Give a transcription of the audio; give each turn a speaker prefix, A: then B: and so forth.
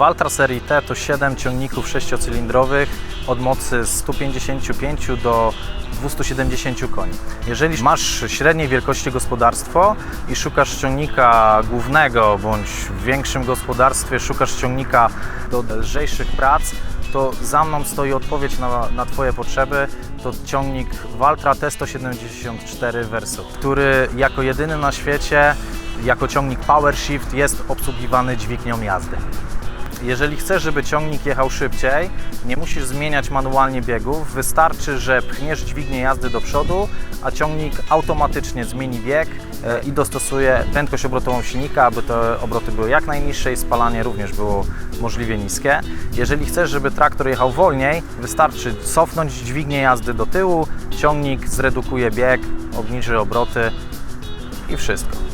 A: Valtra serii T to 7 ciągników sześciocylindrowych od mocy 155 do 270 koni. Jeżeli masz średniej wielkości gospodarstwo i szukasz ciągnika głównego, bądź w większym gospodarstwie szukasz ciągnika do lżejszych prac, to za mną stoi odpowiedź na, na Twoje potrzeby. To ciągnik Valtra T174 Verso, który jako jedyny na świecie, jako ciągnik Power Shift jest obsługiwany dźwignią jazdy. Jeżeli chcesz, żeby ciągnik jechał szybciej, nie musisz zmieniać manualnie biegów. Wystarczy, że pchniesz dźwignię jazdy do przodu, a ciągnik automatycznie zmieni bieg e, i dostosuje prędkość obrotową silnika, aby te obroty były jak najniższe i spalanie również było możliwie niskie. Jeżeli chcesz, żeby traktor jechał wolniej, wystarczy cofnąć dźwignię jazdy do tyłu, ciągnik zredukuje bieg, obniży obroty i wszystko.